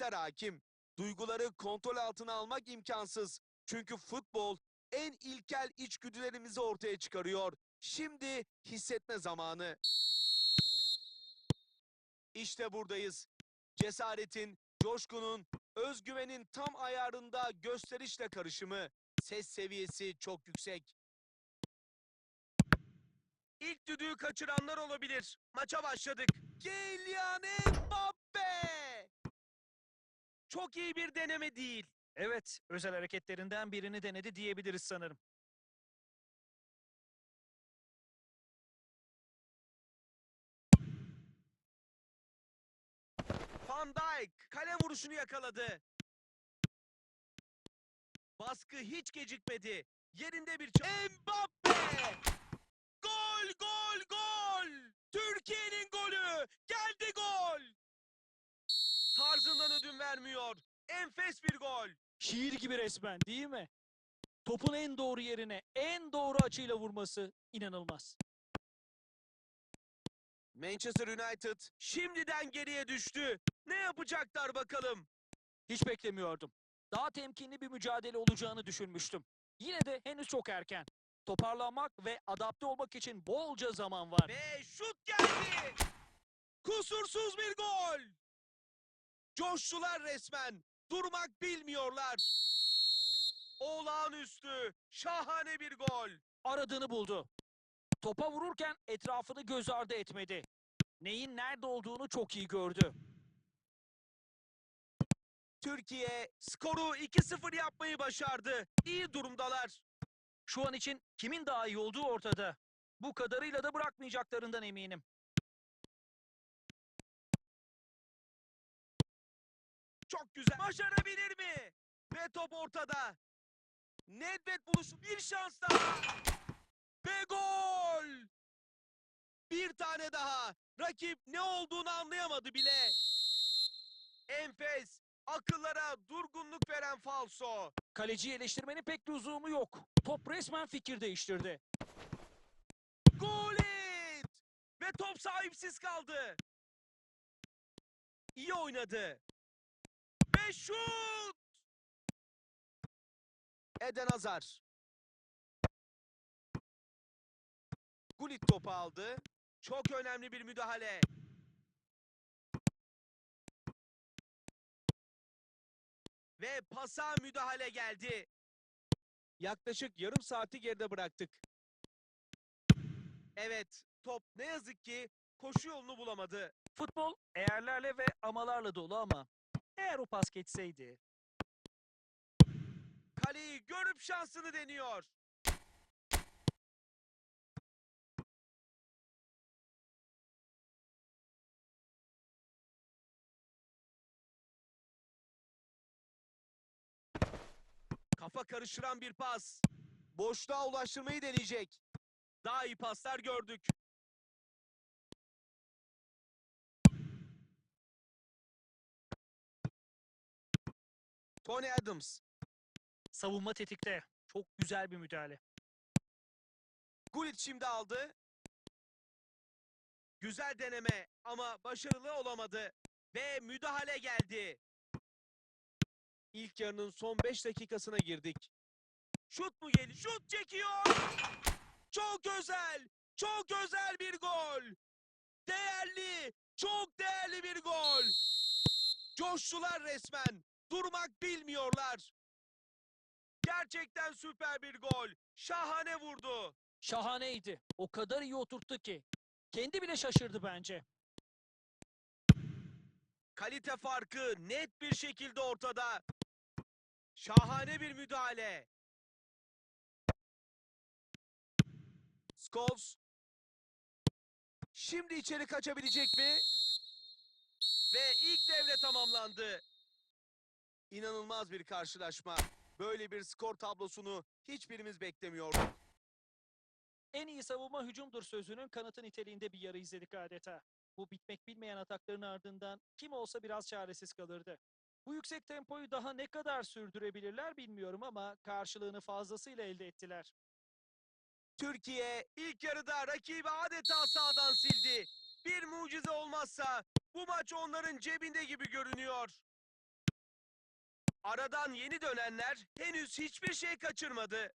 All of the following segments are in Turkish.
Refleksler hakim. Duyguları kontrol altına almak imkansız. Çünkü futbol en ilkel içgüdülerimizi ortaya çıkarıyor. Şimdi hissetme zamanı. İşte buradayız. Cesaretin, coşkunun, özgüvenin tam ayarında gösterişle karışımı. Ses seviyesi çok yüksek. İlk düdüğü kaçıranlar olabilir. Maça başladık. Kylian Mbappe! Çok iyi bir deneme değil. Evet, özel hareketlerinden birini denedi diyebiliriz sanırım. Van Dijk kale vuruşunu yakaladı. Baskı hiç gecikmedi. Yerinde bir ça- Mbappe! Gol, gol, gol! Türkiye'nin golü! Tarzından ödün vermiyor. Enfes bir gol. Şiir gibi resmen değil mi? Topun en doğru yerine, en doğru açıyla vurması inanılmaz. Manchester United şimdiden geriye düştü. Ne yapacaklar bakalım? Hiç beklemiyordum. Daha temkinli bir mücadele olacağını düşünmüştüm. Yine de henüz çok erken. Toparlanmak ve adapte olmak için bolca zaman var. Ve şut geldi. Kusursuz bir gol. Coştular resmen. Durmak bilmiyorlar. Olağanüstü, şahane bir gol. Aradığını buldu. Topa vururken etrafını göz ardı etmedi. Neyin nerede olduğunu çok iyi gördü. Türkiye skoru 2-0 yapmayı başardı. İyi durumdalar. Şu an için kimin daha iyi olduğu ortada. Bu kadarıyla da bırakmayacaklarından eminim. Çok güzel. Başarabilir mi? Ve top ortada. Nedved buluşu bir şans daha. Ve gol! Bir tane daha. Rakip ne olduğunu anlayamadı bile. Enfes. Akıllara durgunluk veren falso. Kaleciyi eleştirmenin pek lüzumu yok. Top resmen fikir değiştirdi. Gol et! Ve top sahipsiz kaldı. İyi oynadı. Ve şut! Eden Hazar. Gullit topu aldı. Çok önemli bir müdahale. Ve pasa müdahale geldi. Yaklaşık yarım saati geride bıraktık. Evet, top ne yazık ki koşu yolunu bulamadı. Futbol eğerlerle ve amalarla dolu ama eğer o pas geçseydi. Kaleyi görüp şansını deniyor. Kafa karıştıran bir pas. Boşluğa ulaştırmayı deneyecek. Daha iyi paslar gördük. Tony Adams. Savunma tetikte. Çok güzel bir müdahale. Gullit şimdi aldı. Güzel deneme ama başarılı olamadı. Ve müdahale geldi. İlk yarının son 5 dakikasına girdik. Şut mu geliyor? Şut çekiyor. Çok özel. Çok özel bir gol. Değerli. Çok değerli bir gol. Coştular resmen. Durmak bilmiyorlar. Gerçekten süper bir gol. Şahane vurdu. Şahaneydi. O kadar iyi oturttu ki. Kendi bile şaşırdı bence. Kalite farkı net bir şekilde ortada. Şahane bir müdahale. Scholes. Şimdi içeri kaçabilecek mi? Ve ilk devre tamamlandı. İnanılmaz bir karşılaşma. Böyle bir skor tablosunu hiçbirimiz beklemiyorduk. En iyi savunma hücumdur sözünün kanıtı niteliğinde bir yarı izledik adeta. Bu bitmek bilmeyen atakların ardından kim olsa biraz çaresiz kalırdı. Bu yüksek tempoyu daha ne kadar sürdürebilirler bilmiyorum ama karşılığını fazlasıyla elde ettiler. Türkiye ilk yarıda rakibi adeta sağdan sildi. Bir mucize olmazsa bu maç onların cebinde gibi görünüyor. Aradan yeni dönenler henüz hiçbir şey kaçırmadı.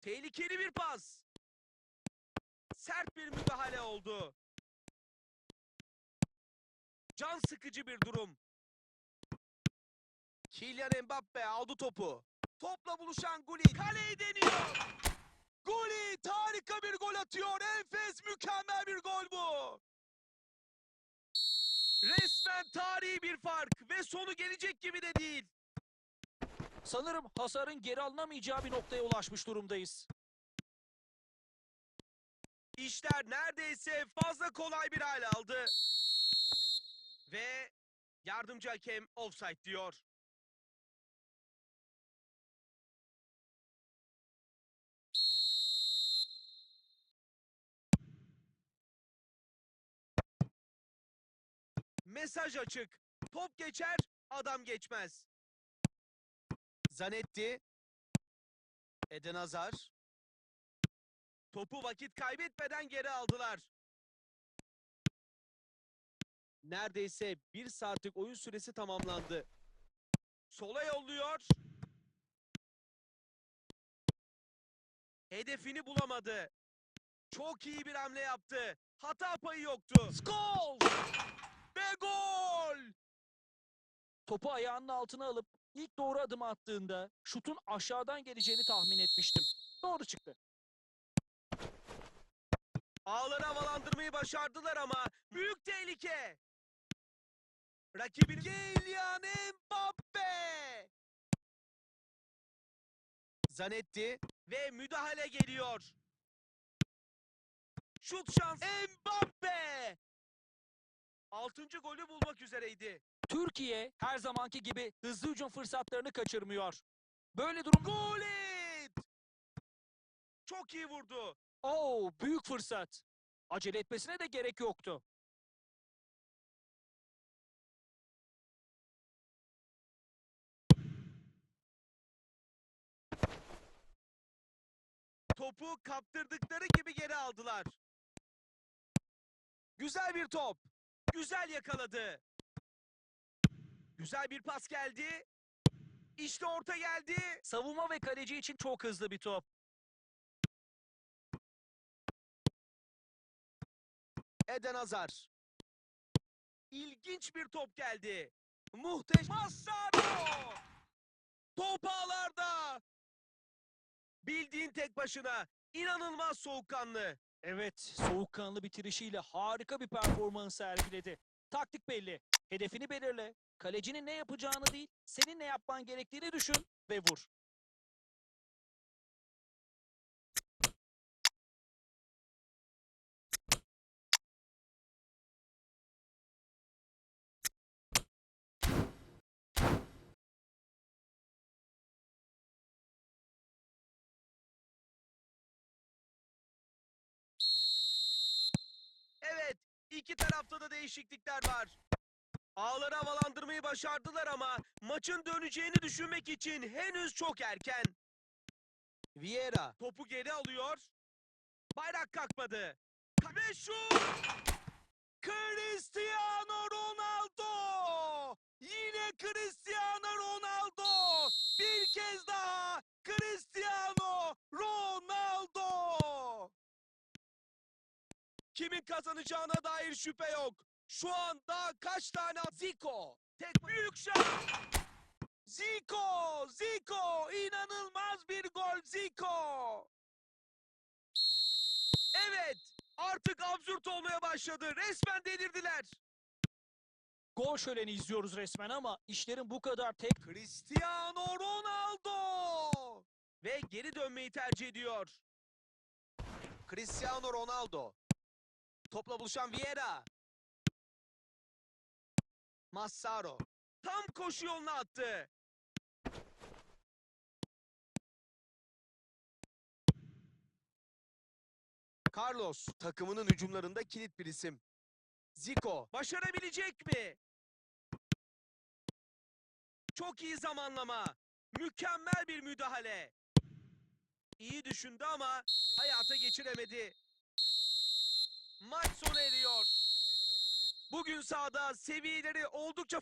Tehlikeli bir pas. Sert bir müdahale oldu. Can sıkıcı bir durum. Kylian Mbappe aldı topu. Topla buluşan Gullit kaleyi deniyor. Gullit harika bir gol atıyor. Enfes mükemmel bir gol bu. Resmen tarihi bir fark ve sonu gelecek gibi de değil. Sanırım hasarın geri alınamayacağı bir noktaya ulaşmış durumdayız. İşler neredeyse fazla kolay bir hal aldı. Ve yardımcı hakem offside diyor. Mesaj açık. Top geçer, adam geçmez. Zanetti. Eden Hazar. Topu vakit kaybetmeden geri aldılar. Neredeyse bir saatlik oyun süresi tamamlandı. Sola yolluyor. Hedefini bulamadı. Çok iyi bir hamle yaptı. Hata payı yoktu. Skol! Ve gol! Topu ayağının altına alıp ilk doğru adım attığında şutun aşağıdan geleceğini tahmin etmiştim. Doğru çıktı. Ağları havalandırmayı başardılar ama büyük tehlike. Rakibin Kylian Mbappe. Zanetti ve müdahale geliyor. Şut şans Mbappe. Altıncı golü bulmak üzereydi. Türkiye her zamanki gibi hızlı hücum fırsatlarını kaçırmıyor. Böyle durum... Gullit! Çok iyi vurdu. Oo, büyük fırsat. Acele etmesine de gerek yoktu. Topu kaptırdıkları gibi geri aldılar. Güzel bir top. Güzel yakaladı. Güzel bir pas geldi. İşte orta geldi. Savunma ve kaleci için çok hızlı bir top. Eden Hazar. İlginç bir top geldi. Muhteşem. Massaro! Top ağlarda. Bildiğin tek başına. İnanılmaz soğukkanlı. Evet, soğukkanlı bitirişiyle harika bir performans sergiledi. Taktik belli. Hedefini belirle. Kalecinin ne yapacağını değil, senin ne yapman gerektiğini düşün ve vur. İki tarafta da değişiklikler var. Ağları havalandırmayı başardılar ama maçın döneceğini düşünmek için henüz çok erken. Vieira topu geri alıyor. Bayrak kalkmadı. Ve şut! Cristiano Ronaldo! Yine Cristiano Ronaldo! Bir kez daha Cristiano Ronaldo! Kimin kazanacağına dair şüphe yok. Şu anda kaç tane Zico? Tek büyük şans. Zico! Zico! İnanılmaz bir gol Zico! Evet! Artık absürt olmaya başladı. Resmen delirdiler. Gol şöleni izliyoruz resmen ama işlerin bu kadar tek Cristiano Ronaldo! Ve geri dönmeyi tercih ediyor. Cristiano Ronaldo. Topla buluşan Vieira. Massaro. Tam koşu yoluna attı. Carlos takımının hücumlarında kilit bir isim. Zico başarabilecek mi? Çok iyi zamanlama. Mükemmel bir müdahale. İyi düşündü ama hayata geçiremedi. Maç sona eriyor. Bugün sahada seviyeleri oldukça